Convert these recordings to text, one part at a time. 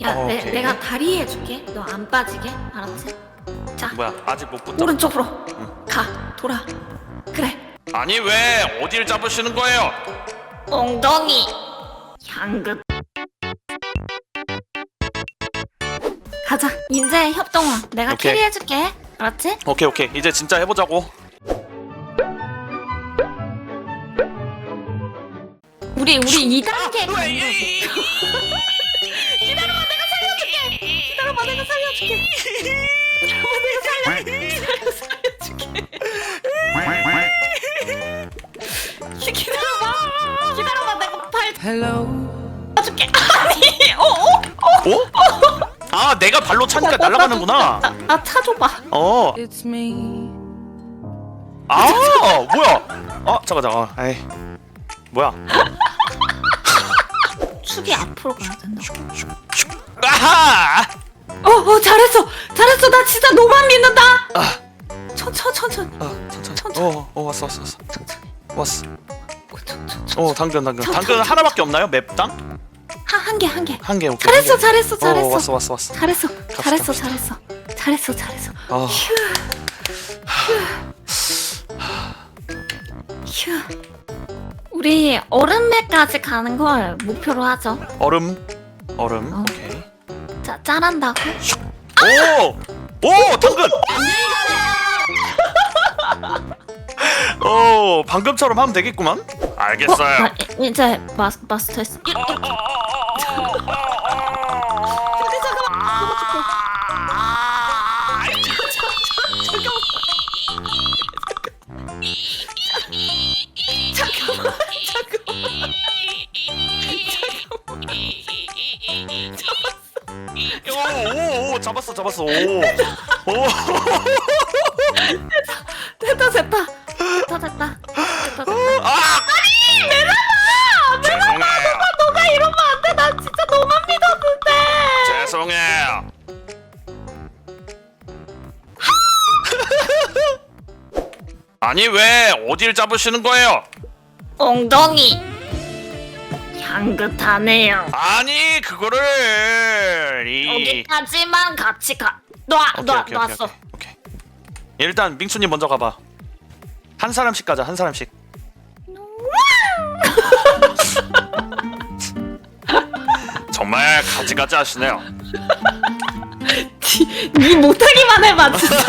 야, 어, 내, 오케이. 내가 다리 해줄게. 너 안 빠지게. 알았지? 자, 뭐야 아직 못 붙어 오른쪽으로 가. 돌아. 그래. 아니 왜 어딜 잡으시는 거예요? 엉덩이. 향긋. 가자. 인제 협동아. 내가 오케이. 캐리 해줄게. 알았지? 오케이 오케이 이제 진짜 해보자고 우리 우리 2단계. 왜, 이- 이- 이- 기다려봐, 내가 살려줄게. 기다려봐, 내가 살려. 살려줄게. 기다려봐. 기다려봐, 내가 발 잡아줄게. 아니, 어, 어, 어? 아 내가 발로 차니까 날아가는구나 나, 나 차줘봐. 어 It's me. 아 뭐야 아 잠깐 잠깐 에이 뭐야 축이 앞으로 가야 된다. 아하 어, 어, 잘했어. 잘했어. 나 진짜 너만 믿는다. 아. 천천, 천천. 어 천천히 천천히. 어, 어 왔어 왔어 왔어 왔어 어, 천. 어 당근 당근 천, 당근 천, 하나밖에 없나요 맵당 한, 한 개, 한 개. 한 개 오케이 잘했어, 한 개. 잘했어, 잘했어. 어 왔어 왔어 왔어 잘했어, 잘했어. 잘했어. 잘했어, 잘했어. 어 휴. 우리 얼음매까지 가는 걸 목표로 하죠. 얼음 얼음 어. 오케이 자, 짤한다고? 오 오 당근! 오 방금처럼 하면 되겠구만? 어, 알겠어요. 나 이- 이제 마, 마스터했어. 이- 이- 근데 잠 잡았어 잡았어 오오 됐다, 됐다. 됐다, 됐다. 됐다, 됐다. 아! 아니, 내려놔! 죄송해요 너가 이러면 안 돼. 나 진짜 너만 믿었는데. 죄송해요 아니 왜 어딜 잡으시는 거예요? 엉덩이. 향긋하네요. 아니 그거를 이 여기까지만 같이 가. 놔, 오케이, 놔, 오케이, 오케이, 놨어. 오케이, 오케이. 일단 민수님 먼저 가봐 한 사람씩 가자 한 사람씩 정말 가지가지 하시네요 니 못하기만 해봐, 진짜.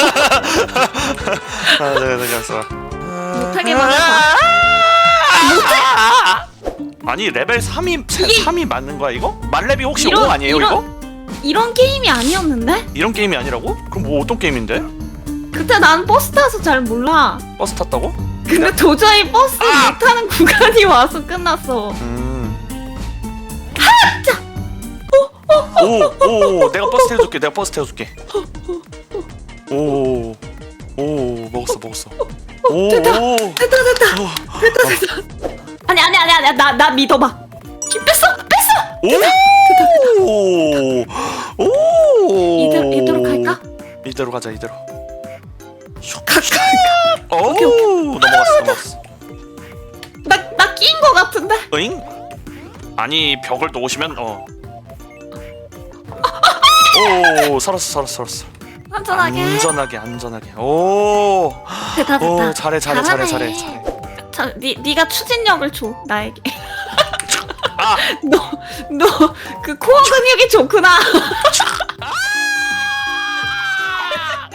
아, 네, 네, 알았어. 못하기만 해봐. 아니 레벨 3이 이게- 3이 맞는 거야 이거? 만렙이 혹시 이런- 5 아니에요 이런- 이거? 이런 게임이 아니었는데? 이런 게임이 아니라고? 그럼 뭐 어떤 게임인데? 그때 난 버스 타서 잘 몰라. 버스 탔다고? 근데 도저히 버스 아! 못 타는 구간이 와서 끝났어. 음. 오, 오, 내가 버스 태워줄게. 내가 버스 태워줄게. 오, 오, 먹었어, 먹었어. 오, 됐다. 오, 됐다, 됐다. 어, 됐다, 됐다. 아니, 아니, 아니, 아니, 나, 나 믿어봐. 힘 뺐어, 뺐어. 오, 오. 이대로, 이대로 갈까? 이대로 가자, 이대로. 가까. 오. 넘어갔어, 넘어갔어. 나, 나낀거 같은데? 어잉? 아니 벽을 또 오시면 어. 오, 살았어, 살았어, 살았어. 안전하게. 안전하게, 안전하게. 오, 됐다, 됐다. 오, 잘해, 잘해, 잘해. 잘해, 잘해. 자, 니, 니가 추진력을 줘, 나에게. 아, 너, 너, 그 코어 근육이 좋구나.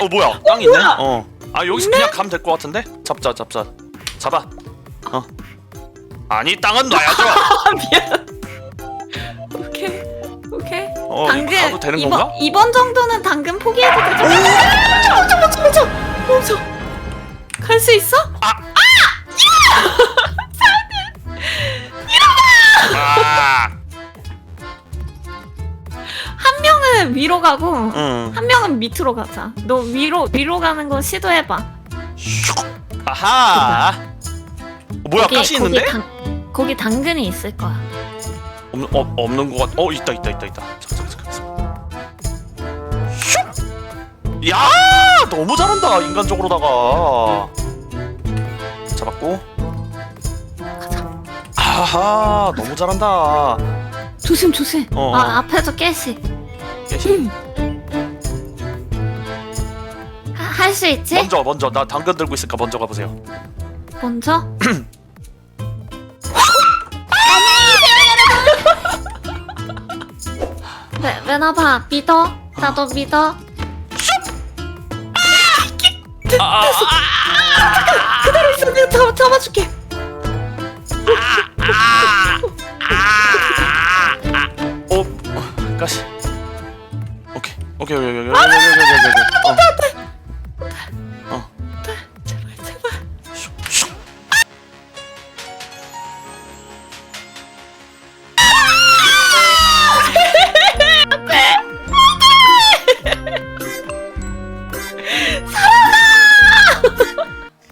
어 뭐야? 땅 있네. 뭐야? 어. 아 여기서 그냥 가면 될 것 같은데? 잡자, 잡자. 잡아. 어. 아니 땅은 놔야죠. 아, 미안. 오케이, 오케이. 어, 당근 가도 되는 이번, 건가? 이번 정도는 당근 포기해도 되죠? 멈춰 멈춰 멈춰 멈춰 갈 수 있어? 아, 아, 명은 위로 가고 응. 한 명은 밑으로 가자 너 위로 위로 가는 거 시도해봐 아하. 어, 뭐야? 가시 있는데? 거기, 당, 거기 당근이 있을 거야 없는 어, 없는 것 같. 어 있다, 있다, 있다, 있다. 잠깐, 잠깐, 잠깐. 슉! 야, 너무 잘한다 인간적으로다가. 잡았고. 가자 아하, 너무 잘한다. 조심 조심 어, 어. 아 앞에서 깨시. 할 수 있지? 먼저 먼저 나 당근 들고 있으니까 먼저 가보세요. 먼저? 네, 매나봐 믿어 나도 믿어 그대로 있어 내가 잡, 잡아줄게 오, 오케이, 오케이, 오케이, 오케이, 오케이, 오케이, 오케이, 오케이. 어, 어, 제발 제발 슉, 슉.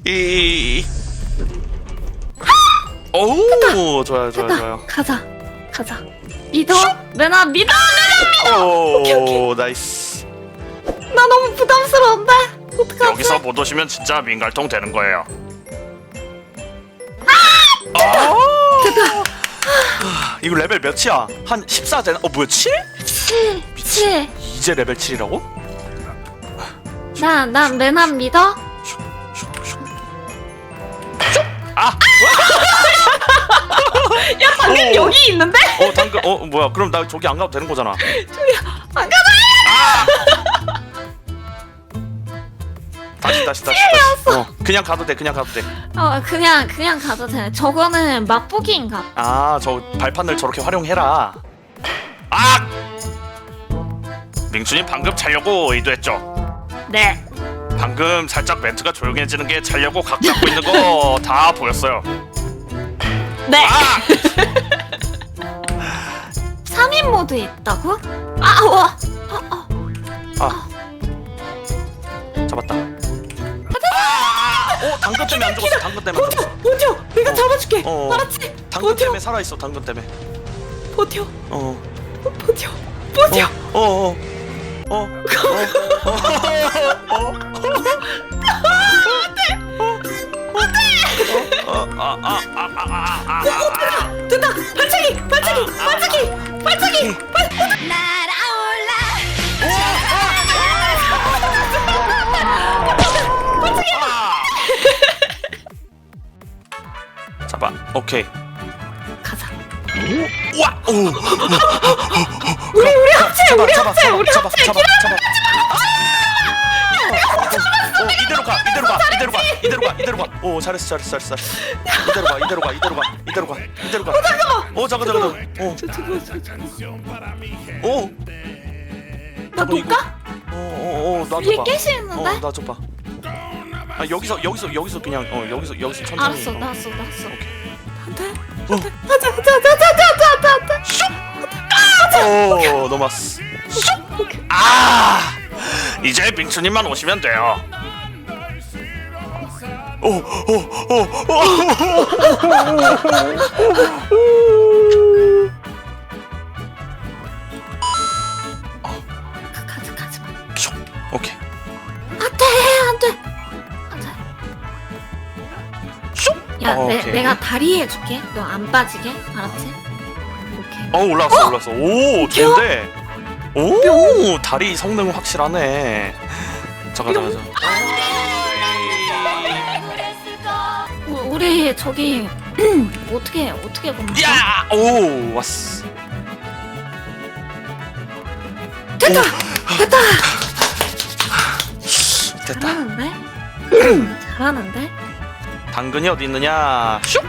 이. 오, 좋아요, 좋아요, 좋아요. 가자 가자 믿어 매나 믿어 오, 나이스. 나 너무 부담스러운데 어떡하지? 여기서 못 오시면 진짜 민갈통 되는 거예요. 아! 이거 레벨 몇이야? 한 14 되나? 어 뭐야 7? 7 7 이제 레벨 7이라고? 나, 나 매나 믿어? 아! 야 방금 오. 여기 있는데? 어 당근 어 뭐야 그럼 나 저기 안 가도 되는 거잖아 안 가자 다시 다시 다시 다시 어 그냥 가도 돼 그냥 가도 어 그냥 그냥 가도 돼 저거는 맛보기인가 돼아저 발판을 저렇게 활용해라 아! 민준이 방금 자려고 의도했죠 네 방금 살짝 멘트가 조용해지는 게 자려고 각 잡고 있는 거 다 보였어요 네. 아! 3인 모드 있다고? 아, 와. 아 잡았다 아! 어 당근 때문에 안 죽었어 당근 때문에 안 죽었어 버텨. 내가 어. 잡아줄게. 어. 알았지? 당근 버텨. 때문에 살아 있어 당근 때문에 버텨. 어 버텨. 버텨. 어, 어, 어, 어, 어, 어, 어, 아, 아, 아, 아, 아, 아, 된다. 발차기. 발차기. 발차기. 발차기. 아. 오케이. 가자. 와, 오, 우리 우리 합체. 우리 합체. 잡아, 우리 합체. 잡아, 잡아. 어, 이대로 가, 이대로 가, 이대로 가, 이대로 가, 이대로 가. 오, 잘했어, 잘했어, 잘했어. 이대로 가, 이대로 가, 이대로 가, 이대로 가, 이대로 가. 오, 잠깐, 잠깐, 잠깐. 오, 저, 저거, 저, 저거. 오, 나 이거- 녹아? 오, 오, 오, 나 위에 줘봐. 깨시는데? 어, 나 줘봐. 아, 여기서, 여기서, 여기서 그냥, 어, 여기서, 여기서 천천히. 알았어. 어. 나왔어. 나왔어. 오케이. 안돼. 어. 가자. 가자. 가자. 가자. 가자. 오, 넘었어. 아, 이제 민수님만 오시면 돼요. 오, 오, 오, 오. 가자. 가자. 슉. 오케이. 슉. 야, 어, 내, 오케이. 내가 다리 해줄게. 너 안 빠지게. 알았지? 오케이. 어, 올라왔어, 올라왔어. 오, 좋은데. 오, 다리 성능 확실하네. 잠깐, 잠깐, 잠깐. 우- 우리 저기 어떻게 어떻게 보면 야, 오, 왔어. 됐다 됐다 됐다. 잘하는데 잘하는데 당근이 어디 있느냐? 슉.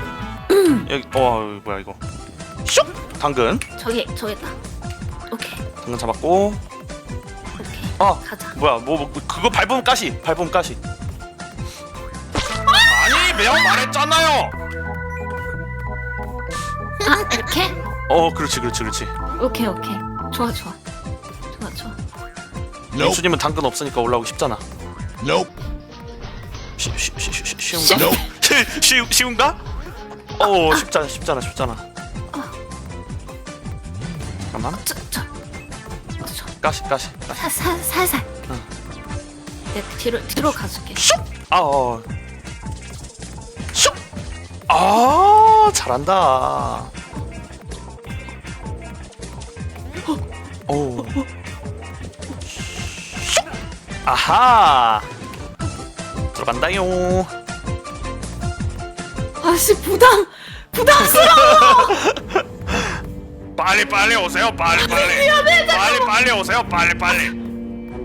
여기, 어, 뭐야 이거? 슉. 당근. 저기 저기 있다 오케이 당근 잡았고. 오케이 어, 가자 뭐야 뭐, 뭐 그거 밟으면 가시 밟으면 가시 아니 매형 말했잖아요 아 이렇게 어 그렇지 그렇지 그렇지 오케이 오케이 좋아 좋아 좋아 좋아 민수님은 당근 없으니까 올라오기 쉽잖아 Nope. 쉬, 쉬, 쉬, 쉬, 쉬, 쉬운가? 쉬, 쉬, 쉬운가? 어 쉽잖아 쉽잖아 쉽잖아. 잠깐만. 저 저 저, 가시 가시 가시. 사, 사, 살살. 내 뒤로 뒤로 가줄게. 아어 슉! 아 잘한다. 오. 아하! 들어간다요 아씨 부담 부담스러워! 빨리 빨리 오세요 빨리 빨리. 빨리 빨리 오세요 빨리 빨리.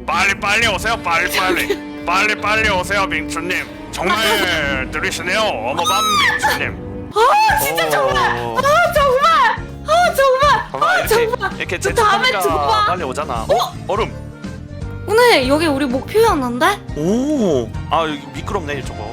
빨리 빨리 오세요 빨리 빨리. 빨리 빨리 오세요 민트님. 정말 들으시네요 어머밤 민트님. 아 진짜 정말! 오. 아 정말! 아 정말! 봐봐 아 이렇게 정말! 이렇게 저 다음에 재촉하니까 줘봐. 빨리 오잖아. 어? 얼음. 오늘 여기 우리 목표였는데? 오 아 여기 미끄럽네 저거